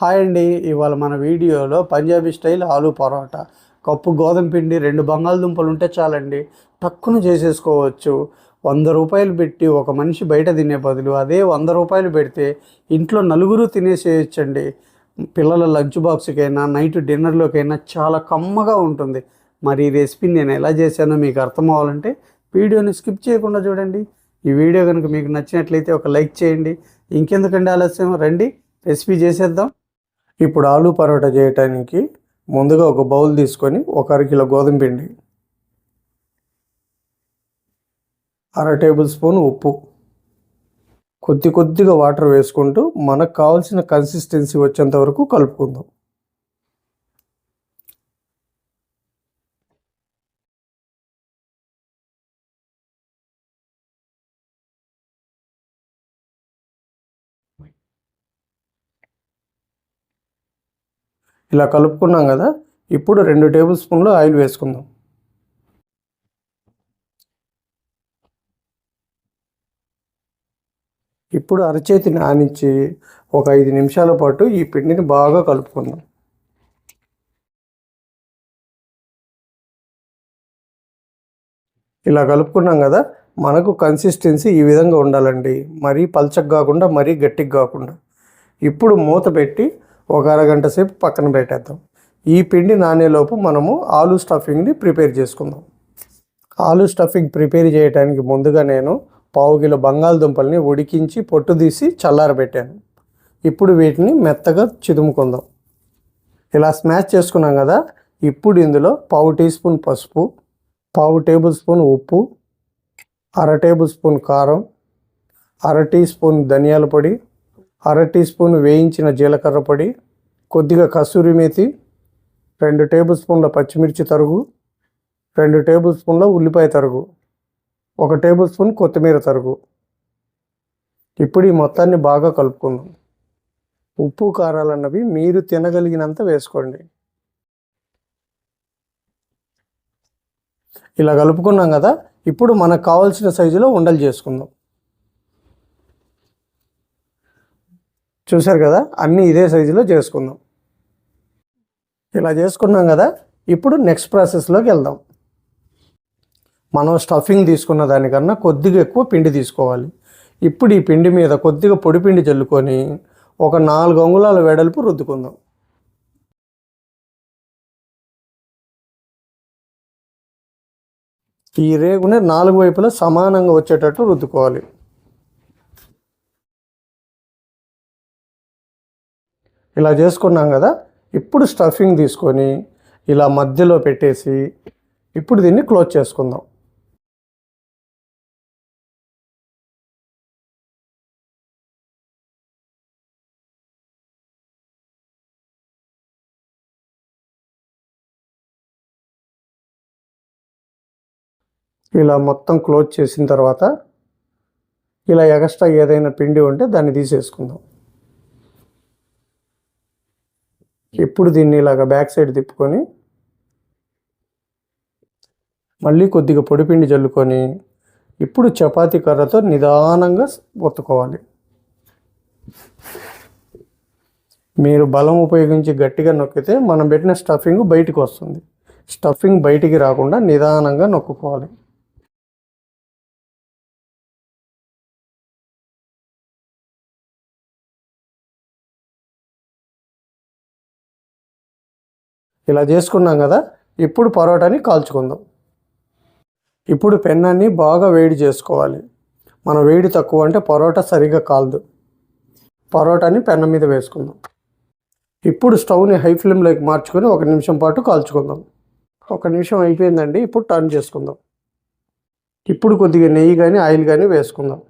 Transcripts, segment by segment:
Hi అండి. ఇవాళ మన వీడియోలో పంజాబీ స్టైల్ ఆలూ పరోటా. కప్పు గోధుమ పిండి రెండు బంగాళదుంపలు ఉంటే చాలండి. టక్కున చేసేసుకోవచ్చు. వంద రూపాయలు పెట్టి ఒక మనిషి బయట తినే బదులు అదే వంద రూపాయలు పెడితే ఇంట్లో నలుగురు తినేసేయచ్చండి. పిల్లల లంచ్ బాక్స్కైనా నైట్ డిన్నర్లోకైనా చాలా కమ్మగా ఉంటుంది. మరి ఈ రెసిపీ నేను ఎలా చేశానో మీకు అర్థం అవ్వాలంటే వీడియోని స్కిప్ చేయకుండా చూడండి. ఈ వీడియో కనుక మీకు నచ్చినట్లయితే ఒక లైక్ చేయండి. ఇంకెందుకండి ఆలస్యం? రండి రెసిపీ చేసేద్దాం. ఇప్పుడు ఆలూ పరోటా చేయటానికి ముందుగా ఒక బౌల్ తీసుకొని ఒక అరకిలో గోధుమ పిండి అర టేబుల్ స్పూన్ ఉప్పు కొద్ది కొద్దిగా వాటర్ వేసుకుంటూ మనకు కావాల్సిన కన్సిస్టెన్సీ వచ్చేంత వరకు కలుపుకుందాం. ఇలా కలుపుకున్నాం కదా ఇప్పుడు రెండు టేబుల్ స్పూన్లు ఆయిల్ వేసుకుందాం. ఇప్పుడు అరచేతిని ఆనించి ఒక ఐదు నిమిషాల పాటు ఈ పిండిని బాగా కలుపుకుందాం. ఇలా కలుపుకున్నాం కదా మనకు కన్సిస్టెన్సీ ఈ విధంగా ఉండాలండి. మరీ పల్చగా కాకుండా మరీ గట్టిగా కాకుండా. ఇప్పుడు మూత పెట్టి ఒక అరగంట సేపు పక్కన పెట్టేద్దాం. ఈ పిండి నానేలోపు మనము ఆలూ స్టఫింగ్ని ప్రిపేర్ చేసుకుందాం. ఆలూ స్టఫింగ్ ప్రిపేర్ చేయడానికి ముందుగా నేను పావు కిలో బంగాళదుంపల్ని ఉడికించి పొట్టు తీసి చల్లారబెట్టాను. ఇప్పుడు వీటిని మెత్తగా చిదుముకుందాం. ఇలా స్మాష్ చేసుకున్నాం కదా ఇప్పుడు ఇందులో పావు టీ స్పూన్ పసుపు పావు టేబుల్ స్పూన్ ఉప్పు అర టేబుల్ స్పూన్ కారం అర టీ స్పూన్ ధనియాల పొడి అర టీ స్పూన్ వేయించిన జీలకర్ర పొడి కొద్దిగా కసూరి మేతి రెండు టేబుల్ స్పూన్ల పచ్చిమిర్చి తరుగు రెండు టేబుల్ స్పూన్ల ఉల్లిపాయ తరుగు ఒక టేబుల్ స్పూన్ కొత్తిమీర తరుగు. ఇప్పుడు ఈ మొత్తాన్ని బాగా కలుపుకుందాం. ఉప్పు కారాలన్నవి మీరు తినగలిగినంత వేసుకోండి. ఇలా కలుపుకున్నాం కదా ఇప్పుడు మనకు కావాల్సిన సైజులో ఉండలు చేసుకుందాం. చూశారు కదా? అన్నీ ఇదే సైజులో చేసుకుందాం. ఇలా చేసుకున్నాం కదా? ఇప్పుడు నెక్స్ట్ ప్రాసెస్లోకి వెళ్దాం. మనం స్టఫింగ్ తీసుకున్న దానికన్నా కొద్దిగా ఎక్కువ పిండి తీసుకోవాలి. ఇప్పుడు ఈ పిండి మీద కొద్దిగా పొడి పిండి చల్లుకొని ఒక నాలుగు అంగుళాల వెడల్పు రుద్దుకుందాం. ఈ రేగుని నాలుగు వైపులా సమానంగా వచ్చేటట్టు రుద్దుకోవాలి. ఇలా చేసుకున్నాం కదా ఇప్పుడు స్టఫింగ్ తీసుకొని ఇలా మధ్యలో పెట్టేసి ఇప్పుడు దీన్ని క్లోజ్ చేసుకుందాం. ఇలా మొత్తం క్లోజ్ చేసిన తర్వాత ఇలా ఎక్స్ట్రా ఏదైనా పిండి ఉంటే దాన్ని తీసేసుకుందాం. ఎప్పుడు దీన్ని ఇలాగ బ్యాక్ సైడ్ తిప్పుకొని మళ్ళీ కొద్దిగా పొడిపిండి జల్లుకొని ఇప్పుడు చపాతీ కర్రతో నిదానంగా ఒత్తుకోవాలి. మీరు బలం ఉపయోగించి గట్టిగా నొక్కితే మనం పెట్టిన స్టఫింగ్ బయటికి వస్తుంది. స్టఫింగ్ బయటికి రాకుండా నిదానంగా నొక్కుకోవాలి. ఇలా చేసుకున్నాం కదా ఇప్పుడు పరోటాని కాల్చుకుందాం. ఇప్పుడు పెన్నాన్ని బాగా వేడి చేసుకోవాలి. మన వేడి తక్కువ అంటే పరోటా సరిగా కాలదు. పరోటాని పెన్న మీద వేసుకుందాం. ఇప్పుడు స్టవ్ని హై ఫ్లేమ్లోకి మార్చుకొని ఒక నిమిషం పాటు కాల్చుకుందాం. ఒక నిమిషం అయిపోయిందండి ఇప్పుడు టర్న్ చేసుకుందాం. ఇప్పుడు కొద్దిగా నెయ్యి కానీ ఆయిల్ కానీ వేసుకుందాం.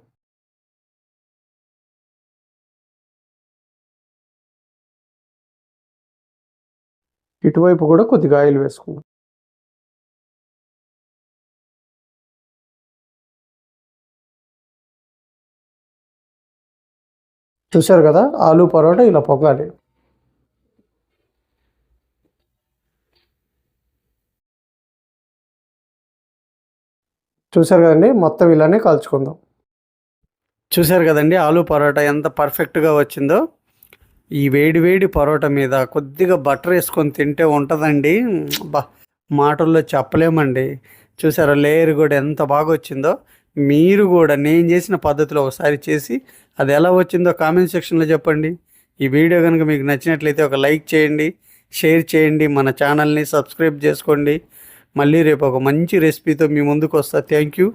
ఇటువైపు కూడా కొద్దిగా ఆయిల్ వేసుకుందాం. చూశారు కదా ఆలూ పరోటా ఇలా పొగాలి. చూశారు కదండి మొత్తం ఇలానే కాల్చుకుందాం. చూశారు కదండి ఆలూ పరోటా ఎంత పర్ఫెక్ట్గా వచ్చిందో. ఈ వేడి వేడి పరోటా మీద కొద్దిగా బటర్ వేసుకొని తింటే ఉంటుందండి. బా మాటల్లో చెప్పలేమండి. చూసారా లేయర్ కూడా ఎంత బాగా వచ్చిందో. మీరు కూడా నేను చేసిన పద్ధతిలో ఒకసారి చేసి అది ఎలా వచ్చిందో కామెంట్ సెక్షన్లో చెప్పండి. ఈ వీడియో కనుక మీకు నచ్చినట్లయితే ఒక లైక్ చేయండి షేర్ చేయండి మన ఛానల్ని సబ్స్క్రైబ్ చేసుకోండి. మళ్ళీ రేపు ఒక మంచి రెసిపీతో మీ ముందుకు వస్తా. Thank you.